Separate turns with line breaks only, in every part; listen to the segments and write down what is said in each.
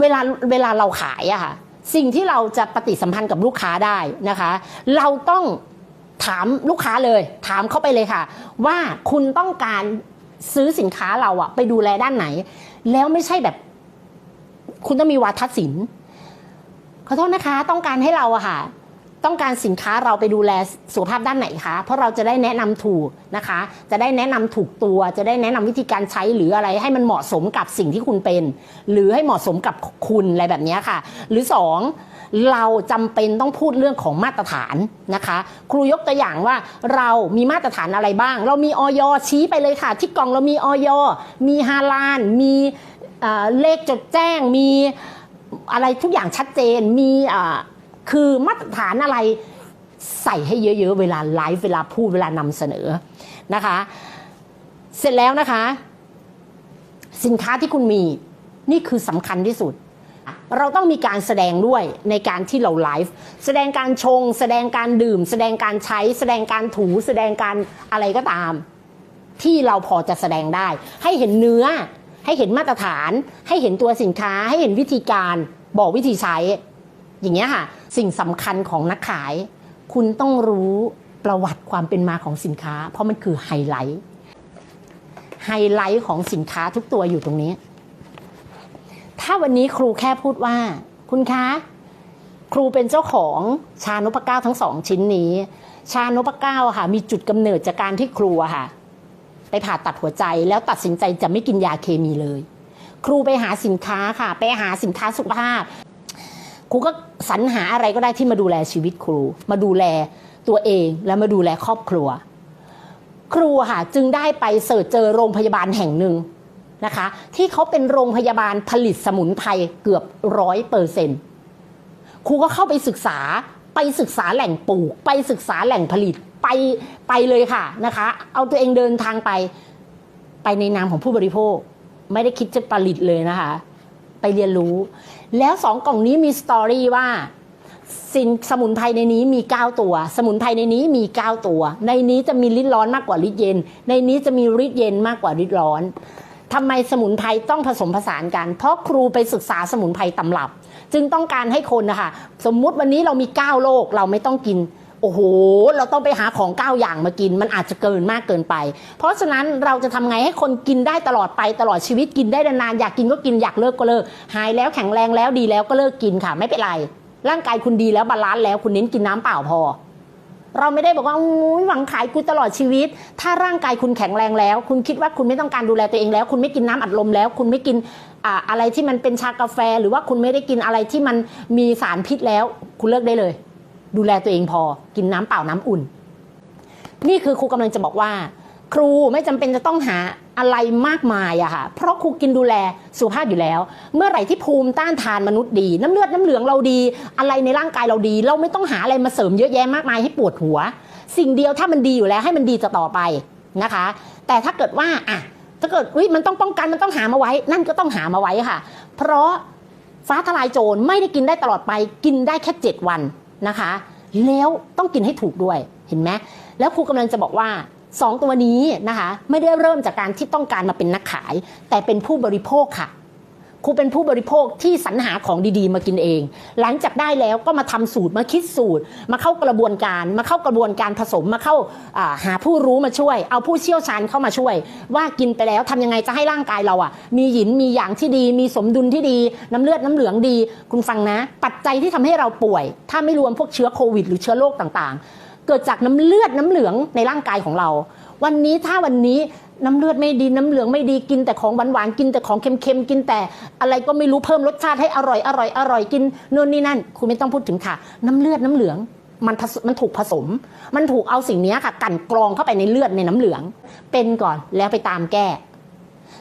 เวลาเวลาเราขายอะค่ะสิ่งที่เราจะปฏิสัมพันธ์กับลูกค้าได้นะคะ เราต้องถามลูกค้าเลย ถามเข้าไปเลยค่ะ ว่าคุณต้องการซื้อสินค้าเราอะไปดูแลด้านไหน แล้วไม่ใช่แบบ คุณต้องมีวาทศิลป์ขอโทษนะคะ ต้องการให้เราอะค่ะ ต้องการสินค้าเราไปดูแลสุขภาพด้านไหนคะ เพราะเราจะได้แนะนำถูกนะคะ จะได้แนะนำถูกตัว จะได้แนะนำวิธีการใช้หรืออะไรให้มันเหมาะสมกับสิ่งที่คุณเป็น หรือให้เหมาะสมกับคุณอะไรแบบนี้ค่ะ หรือสองเราจำเป็นต้องพูดเรื่องของมาตรฐานนะคะ ครูยกตัวอย่างว่าเรามีมาตรฐานอะไรบ้าง เรามีออยชี้ไปเลยค่ะ ที่กล่องเรามีออยมีฮาลาน มีเลขจดแจ้งมีอะไรทุกอย่างชัดเจนมี คือมาตรฐานอะไรใส่ให้เยอะๆ เวลาไลฟ์เวลาพูดเวลานำเสนอนะคะ เสร็จแล้วนะคะ สินค้าที่คุณมีนี่คือสำคัญที่สุด เราต้องมีการแสดงด้วยในการที่เราไลฟ์แสดงการชง แสดงการดื่ม แสดงการใช้ แสดงการถู แสดงการอะไรก็ตาม ที่เราพอจะแสดงได้ ให้เห็นเนื้อ ให้เห็นมาตรฐาน ให้เห็นตัวสินค้า ให้เห็นวิธีการบอกวิธีใช้ อย่างเงี้ยค่ะ สิ่งสำคัญของนักขาย คุณต้องรู้ประวัติความเป็นมาของสินค้า เพราะมันคือไฮไลท์ไฮไลท์ของสินค้าทุกตัวอยู่ตรงนี้ ถ้าวันนี้ครูแค่พูดว่า คุณคะครูเป็นเจ้าของชานพเก้าทั้งสองชิ้นนี้ ชานพเก้าค่ะมีจุดกำเนิดจากการที่ครูค่ะ ไปผ่าตัดหัวใจแล้วตัดสินใจจะไม่กินยาเคมีเลย ครูไปหาสินค้าค่ะ ไปหาสินค้าสุขภาพ ครูก็สรรหาอะไรก็ได้ที่มาดูแลชีวิตครู มาดูแลตัวเองและมาดูแลครอบครัว ครูค่ะจึงได้ไปเสิร์ชเจอโรงพยาบาลแห่งหนึ่งนะคะ ที่เขาเป็นโรงพยาบาลผลิตสมุนไพรเกือบร้อยเปอร์เซ็นต์ครูก็เข้าไปศึกษาไปศึกษาแหล่งปลูก ไปศึกษาแหล่งผลิตไปไปเลยค่ะนะคะ เอาตัวเองเดินทางไป ไปในนามของผู้บริโภค ไม่ได้คิดจะผลิตเลยนะคะ ไปเรียนรู้ แล้วสองกล่องนี้มีสตอรี่ว่าสินสมุนไพรในนี้มี 9 ตัว สมุนไพรในนี้มี 9 ตัว ในนี้จะมีฤทธิ์ร้อนมากกว่าฤทธิ์เย็น ในนี้จะมีฤทธิ์เย็นมากกว่าฤทธิ์ร้อนทำไมสมุนไพรต้องผสมผสานกัน เพราะครูไปศึกษาสมุนไพรตำรับ จึงต้องการให้คนนะคะ สมมุติวันนี้เรามี 9 โรคเราไม่ต้องกิน โอ้โห เราต้องไปหาของ9อย่างมากิน มันอาจจะเกินมากเกินไป เพราะฉะนั้นเราจะทำไงให้คนกินได้ตลอดไปตลอดชีวิตกินได้นานๆอยากกินก็กินอยากเลิกก็เลิก หายแล้วแข็งแรงแล้วดีแล้วก็เลิกกินค่ะ ไม่เป็นไร ร่างกายคุณดีแล้วบาลานซ์แล้วคุณเน้นกินน้ำเปล่าพอ เราไม่ได้บอกว่าอุ้ยหวังขายกูตลอดชีวิต ถ้าร่างกายคุณแข็งแรงแล้ว คุณคิดว่าคุณไม่ต้องการดูแลตัวเองแล้ว คุณไม่กินน้ำอัดลมแล้ว คุณไม่กินอะไรที่มันเป็นชากาแฟ หรือว่าคุณไม่ได้กินอะไรที่มันมีสารพิษแล้ว คุณเลิกได้เลย ดูแลตัวเองพอ กินน้ำเปล่าน้ำอุ่น นี่คือครูกำลังจะบอกว่า ครูไม่จำเป็นจะต้องหาอะไรมากมายอะค่ะ เพราะครูกินดูแลสุขภาพอยู่แล้ว เมื่อไหร่ที่ภูมิต้านทานมนุษย์ดี น้ำเลือดน้ำเหลืองเราดี อะไรในร่างกายเราดี เราไม่ต้องหาอะไรมาเสริมเยอะแยะมากมายให้ปวดหัว สิ่งเดียวถ้ามันดีอยู่แล้วให้มันดีจะต่อไปนะคะ แต่ถ้าเกิดว่าอะถ้าเกิดอุ้ยมันต้องป้องกันมันต้องหามาไว้ นั่นก็ต้องหามาไว้ค่ะ เพราะฟ้าทลายโจรไม่ได้กินได้ตลอดไป กินได้แค่ 7 วัน นะคะ แล้วต้องกินให้ถูกด้วยเห็นไหมแล้วครูกำลังจะบอกว่าสองตัวนี้นะคะ ไม่ได้เริ่มจากการที่ต้องการมาเป็นนักขาย แต่เป็นผู้บริโภคค่ะ ครูเป็นผู้บริโภคที่สรรหาของดีๆ มากินเอง หลังจากได้แล้วก็มาทำสูตรมาคิดสูตร มาเข้ากระบวนการมาเข้ากระบวนการผสมมาเข้าหาผู้รู้มาช่วย เอาผู้เชี่ยวชาญเข้ามาช่วย ว่ากินไปแล้วทำยังไงจะให้ร่างกายเราอะมีหยินมีอย่างที่ดี มีสมดุลที่ดี น้ำเลือดน้ำเหลืองดี คุณฟังนะ ปัจจัยที่ทำให้เราป่วย ถ้าไม่รวมพวกเชื้อโควิด หรือเชื้อโรคต่างๆ เกิดจากน้ำเลือดน้ำเหลืองในร่างกายของเรา วันนี้ถ้าวันนี้น้ำเลือดไม่ดีน้ำเหลืองไม่ดีกินแต่ของหวานๆกินแต่ของเค็มๆกินแต่ อะไรก็ไม่รู้เพิ่มรสชาติให้อร่อยอร่อยอร่อยกินนู่นนี่นั่น คุณไม่ต้องพูดถึงค่ะ น้ำเลือดน้ำเหลืองมันมันถูกผสม มันถูกเอาสิ่งนี้ค่ะกลันกรองเข้าไปในเลือดในน้ำเหลือง เป็นก่อนแล้วไปตามแก้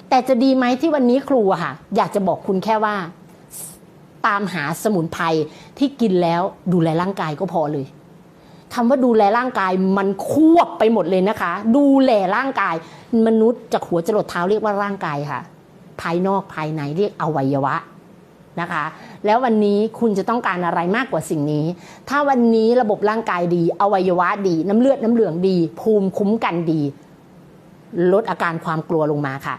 แต่จะดีไหมที่วันนี้ครูค่ะ อยากจะบอกคุณแค่ว่า ตามหาสมุนไพรที่กินแล้วดูแลร่างกายก็พอเลย คำว่าดูแลร่างกายมันควบไปหมดเลยนะคะ ดูแลร่างกาย มนุษย์จากหัวจรดเท้าเรียกว่าร่างกายค่ะ ภายนอกภายในเรียกอวัยวะนะคะ แล้ววันนี้คุณจะต้องการอะไรมากกว่าสิ่งนี้ ถ้าวันนี้ระบบร่างกายดี อวัยวะดี น้ำเลือดน้ำเหลืองดี ภูมิคุ้มกันดี ลดอาการความกลัวลงมาค่ะ